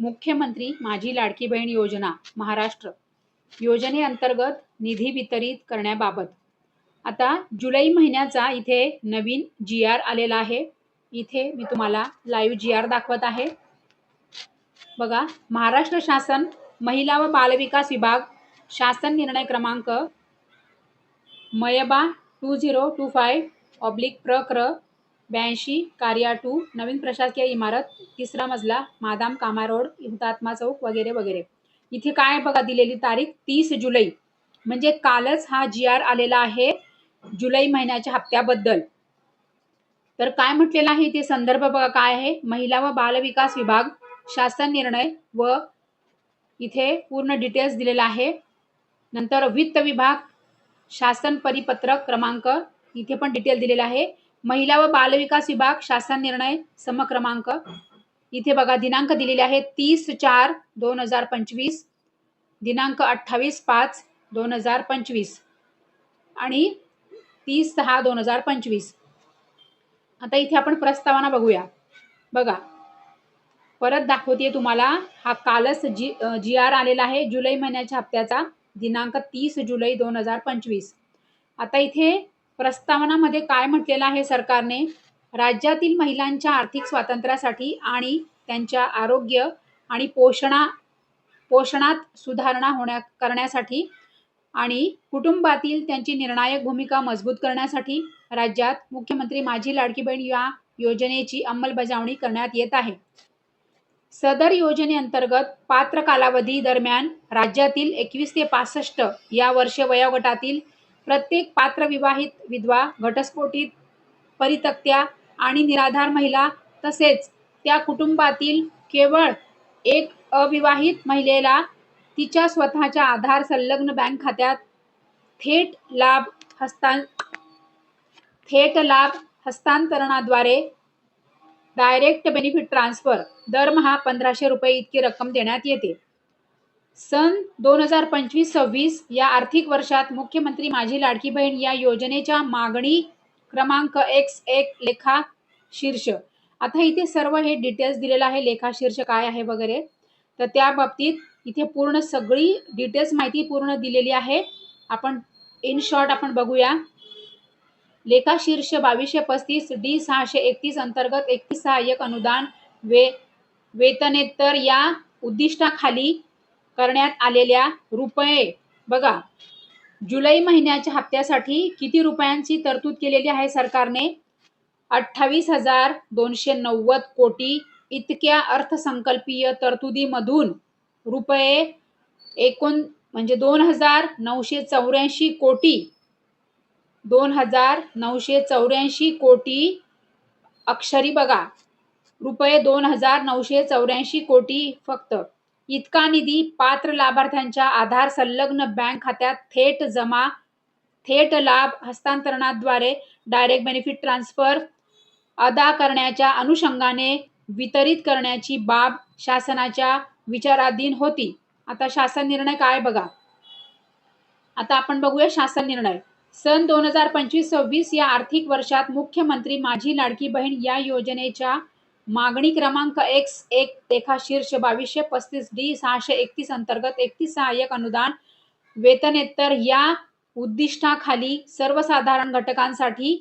मुख्यमंत्री माझी लाडकी बहीण योजना महाराष्ट्र. योजनेअंतर्गत निधी वितरित करण्याबाबत. आता जुलै महिन्याचा इथे नवीन जी आर आलेला आहे. इथे मी तुम्हाला लाईव्ह जी आर दाखवत आहे. बघा महाराष्ट्र शासन महिला व बालविकास विभाग शासन निर्णय क्रमांक मयबा two zero two five oblique प्रक्र ब्याऐंशी कार्या टू नवीन प्रशासकीय इमारत तिसरा मजला मादाम कामा रोड हुतात्मा चौक वगैरे वगैरे. इथे काय बघा दिलेली तारीख तीस जुलै. म्हणजे कालच हा जी आर आलेला आहे जुलै महिन्याच्या हप्त्याबद्दल. तर काय म्हटलेलं आहे ते संदर्भ बघा काय आहे. महिला व बालविकास विभाग शासन निर्णय व इथे पूर्ण डिटेल्स दिलेला आहे. नंतर वित्त विभाग शासन परिपत्रक क्रमांक इथे पण डिटेल दिलेला आहे. महिला व बालविकास विभाग शासन निर्णय समक्रमांक इथे बघा दिनांक दिलेले आहे तीस चार दोन हजार पंचवीस दिनांक अठ्ठावीस पाच दोन हजार पंचवीस आणि तीस सहा दोन हजार पंचवीस. आता इथे आपण प्रस्तावना बघूया. बघा परत दाखवते तुम्हाला हा कालच जी जी आर आलेला आहे जुलै महिन्याच्या हप्त्याचा दिनांक तीस जुलै दोन हजार पंचवीस. आता इथे प्रस्तावनामध्ये काय म्हटलेलं आहे सरकारने? राज्यातील महिलांच्या आर्थिक स्वातंत्र्यासाठी आणि त्यांच्या आरोग्य आणि पोषणा पोषणात सुधारणा होण्या करण्यासाठी आणि कुटुंबातील त्यांची निर्णायक भूमिका मजबूत करण्यासाठी राज्यात मुख्यमंत्री माझी लाडकी बहीण या योजनेची अंमलबजावणी करण्यात येत आहे. सदर योजनेअंतर्गत पात्र कालावधी दरम्यान राज्यातील एकवीस ते पासष्ट या वर्ष वयोगटातील प्रत्येक पात्र विवाहित विधवा घटस्फोटित परितक्त्या आणि निराधार महिला तसेच त्या कुटुंबातील केवळ एक अविवाहित महिलेला तिच्या स्वतःच्या आधार संलग्न बँक खात्यात थेट लाभ हस्तां थेट लाभ हस्तांतरणाद्वारे डायरेक्ट बेनिफिट ट्रान्सफर दरमहा पंधराशे रुपये इतकी रक्कम देण्यात येते. सन दोन हजार पंचवीस सव्वीस या आर्थिक वर्षात मुख्यमंत्री माझी लाडकी बहीण या योजनेच्या मागणी क्रमांक एक्स एक लेखा शीर्ष. आता इथे सर्व हे डिटेल्स दिलेलं आहे. लेखा शीर्ष काय आहे वगैरे. तर त्या बाबतीत इथे पूर्ण सगळी डिटेल्स माहिती पूर्ण दिलेली आहे. आपण इन शॉर्ट आपण बघूया. लेखा शीर्ष बावीसशे पस्तीस डी सहाशे एकतीस अंतर्गत एकतीस सहाय्यक अनुदान वे वेतनेतर या उद्दिष्टाखाली करण्यात आलेल्या रुपये. बघा जुलै महिन्याच्या हप्त्यासाठी किती रुपयांची तरतूद केलेली आहे सरकारने? अठ्ठावीस हजार दोनशे नव्वद कोटी इतक्या अर्थसंकल्पीय तरतुदीमधून रुपये एकोण म्हणजे दोन हजार नऊशे चौऱ्याऐंशी कोटी दोन हजार नऊशे चौऱ्याऐंशी कोटी अक्षरी बघा. रुपये दोन हजार नऊशे चौऱ्याऐंशी कोटी फक्त. इतका निधी पात्र लाभार्थ्यांच्या आधार संलग्न बँक खात्यात थेट जमा थेट लाभ हस्तांतरणाद्वारे डायरेक्ट बेनिफिट ट्रान्सफर अदा करण्याच्या अनुषंगाने वितरित करण्याची बाब शासनाच्या विचाराधीन होती. आता शासन निर्णय काय बघा? आता आपण बघूया शासन निर्णय. सन दोन हजार पंचवीस सव्वीस या आर्थिक वर्षात मुख्यमंत्री माझी लाडकी बहीण या योजनेच्या मागणी क्रमांक एक्स एक रेखा शीर्ष बावीसशे पस्तीस डी सहाशे एकतीस अंतर्गत एकतीस सहाय्यक अनुदान वेतनेतर या उद्दिष्टाखाली सर्वसाधारण घटकांसाठी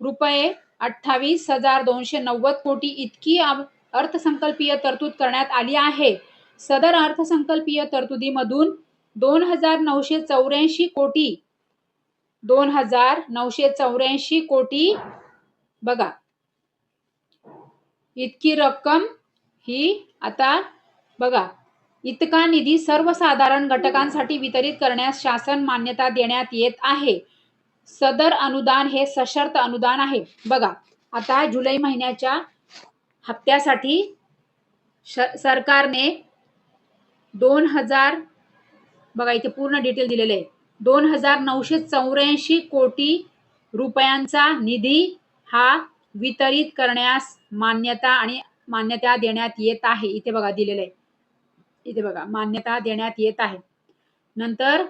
रुपये अठ्ठावीस हजार दोनशे नव्वद कोटी इतकी अर्थसंकल्पीय तरतूद करण्यात आली आहे. सदर अर्थसंकल्पीय तरतुदीमधून दोन हजार नऊशे चौऱ्याऐंशी कोटी दोन हजार नऊशे चौऱ्याऐंशी कोटी बघा इतकी रक्कम ही आता बघा इतका निधी सर्वसाधारण घटकांसाठी वितरित करण्यास शासन मान्यता देण्यात येत आहे. सदर अनुदान हे सशर्त अनुदान आहे. बघा आता जुलै महिन्याच्या हप्त्यासाठी सरकारने दोन हजार बघा इथे पूर्ण डिटेल दिलेले आहे. दोन हजार नऊशे चौऱ्याऐंशी कोटी रुपयांचा निधी हा वितरित करण्यास मान्यता आणि मान्यता देण्यात येत आहे. इथे बघा दिलेलं आहे. इथे बघा मान्यता देण्यात येत आहे. नंतर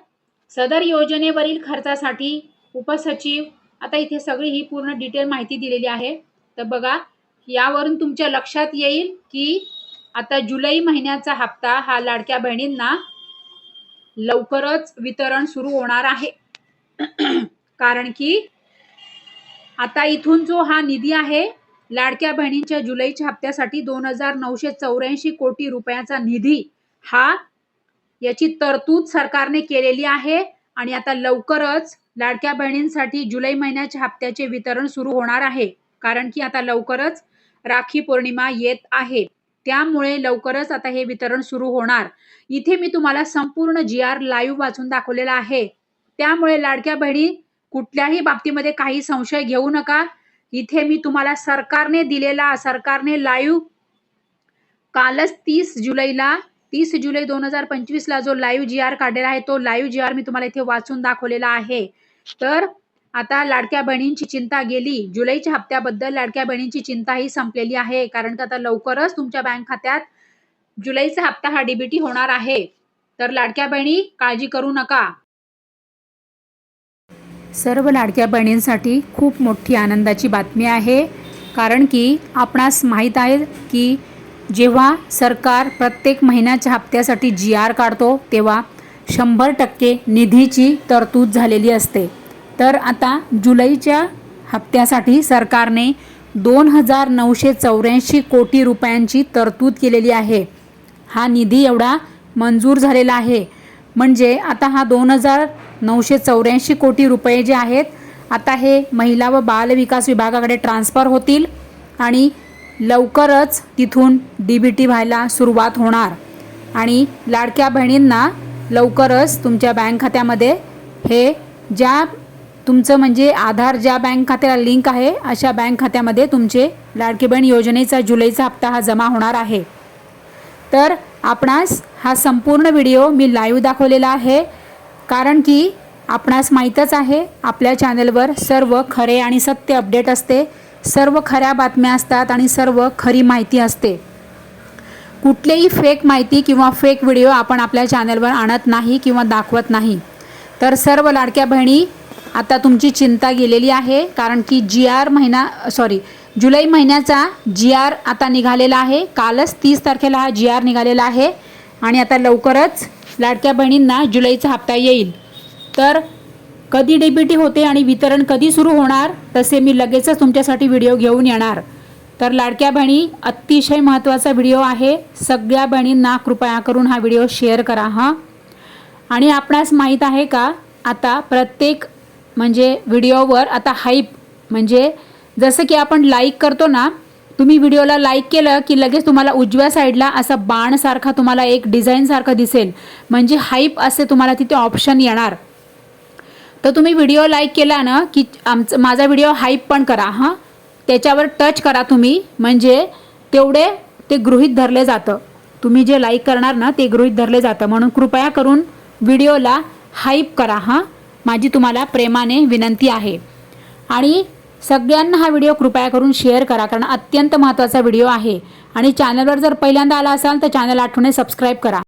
सदर योजनेवरील खर्चासाठी उपसचिव आता इथे सगळी ही पूर्ण डिटेल माहिती दिलेली आहे. तर बघा यावरून तुमच्या लक्षात येईल की आता जुलै महिन्याचा हप्ता हा लाडक्या बहिणींना लवकरच वितरण सुरू होणार आहे. कारण की आता इथून जो हा निधी आहे लाडक्या बहिणींच्या जुलैच्या हप्त्यासाठी दोन हजार नऊशे चौऱ्याऐंशी कोटी रुपयाचा निधी हा याची तरतूद सरकारने केलेली आहे आणि आता लवकरच लाडक्या बहिणींसाठी जुलै महिन्याच्या हप्त्याचे वितरण सुरू होणार आहे. कारण की आता लवकरच राखी पौर्णिमा येत आहे. त्यामुळे लवकरच आता हे वितरण सुरू होणार. इथे मी तुम्हाला संपूर्ण जी आर लाईव्ह वाचून दाखवलेला आहे. त्यामुळे लाडक्या बहिणी कुठल्याही बाबतीमध्ये काही संशय घेऊ नका. इथे मी तुम्हाला सरकारने दिलेला सरकारने लाईव्ह कालच तीस जुलैला तीस जुलै दोन हजार पंचवीसला जो लाईव्ह जी आर काढलेला आहे तो लाईव्ह जी आर मी तुम्हाला इथे वाचून दाखवलेला आहे. तर आता लाडक्या बहिणींची चिंता गेली. जुलैच्या हप्त्याबद्दल लाडक्या बहिणींची चिंता ही संपलेली आहे. कारण की आता लवकरच तुमच्या बँक खात्यात जुलैचा हप्ता हा डीबीटी होणार आहे. तर लाडक्या बहिणी काळजी करू नका. सर्व लाडक्या बहिणींसाठी खूप मोठी आनंदाची बातमी आहे. कारण की आपणास माहीत आहे की जेव्हा सरकार प्रत्येक महिन्याच्या हप्त्यासाठी जी आर काढतो तेव्हा शंभर टक्के निधीची तरतूद झालेली असते. तर आता जुलैच्या हप्त्यासाठी सरकारने दोन हजार नऊशे चौऱ्याऐंशी कोटी रुपयांची तरतूद केलेली आहे. हा निधी एवढा मंजूर झालेला आहे. म्हणजे आता हा दोन हजार नऊशे चौऱ्याऐंशी कोटी रुपये जे आहेत आता हे महिला व बाल विकास विभागाकडे ट्रान्स्फर होतील आणि लवकरच तिथून डी बी टी व्हायला सुरुवात होणार. आणि लाडक्या बहिणींना लवकरच तुमच्या बँक खात्यामध्ये हे ज्या तुमचं म्हणजे आधार ज्या बँक खात्याला लिंक आहे अशा बँक खात्यामध्ये तुमचे लाडकी बहीण योजनेचा जुलैचा हप्ता हा जमा होणार आहे. तर आपणास हा संपूर्ण व्हिडिओ मी लाईव्ह दाखवलेला आहे. कारण की आपणास माहीतच आहे आपल्या चॅनलवर सर्व खरे आणि सत्य अपडेट असते सर्व खऱ्या बातम्या असतात आणि सर्व खरी माहिती असते. कुठलेही फेक माहिती किंवा फेक व्हिडिओ आपण आपल्या चॅनलवर आणत नाही किंवा दाखवत नाही. तर सर्व लाडक्या बहिणी आता तुमची चिंता गेलेली आहे कारण की जी आर महिना सॉरी जुलै महिन्याचा जी आर आता निघालेला आहे. कालच तीस तारखेला हा जी आर निघालेला आहे. आणि आता लवकरच लाडक्या बहिणींना जुलैचा हप्ता येईल. तर कधी डी होते आणि वितरण कधी सुरू होणार तसे मी लगेचच तुमच्यासाठी व्हिडिओ घेऊन येणार. तर लाडक्या बहिणी अतिशय महत्त्वाचा व्हिडिओ आहे. सगळ्या बहिणींना कृपया करून हा व्हिडिओ शेअर करा हां. आणि आपणास माहीत आहे का आता प्रत्येक म्हणजे व्हिडिओवर आता हाईप म्हणजे जसं की आपण लाईक करतो ना तुम्ही व्हिडिओला लाईक केलं की लगेच तुम्हाला उजव्या साईडला असा बाणसारखा तुम्हाला एक डिझाईनसारखं दिसेल. म्हणजे हाईप असे तुम्हाला तिथे ऑप्शन येणार. तर तुम्ही व्हिडिओ लाईक केला ना की आमचं माझा व्हिडिओ हाईप पण करा हां? त्याच्यावर टच करा तुम्ही. म्हणजे तेवढे ते गृहीत धरले जातं. तुम्ही जे लाईक करणार ना ते गृहीत धरले जातं. म्हणून कृपया करून व्हिडिओला हाईप करा हां? माझी तुम्हाला प्रेमाने विनंती आहे. आणि सगळ्यांना हा व्हिडिओ कृपया करून शेअर करा कारण अत्यंत महत्त्वाचा व्हिडिओ आहे. आणि चॅनलवर जर पहिल्यांदा आला असाल तर चॅनल आठवणे सबस्क्राईब करा.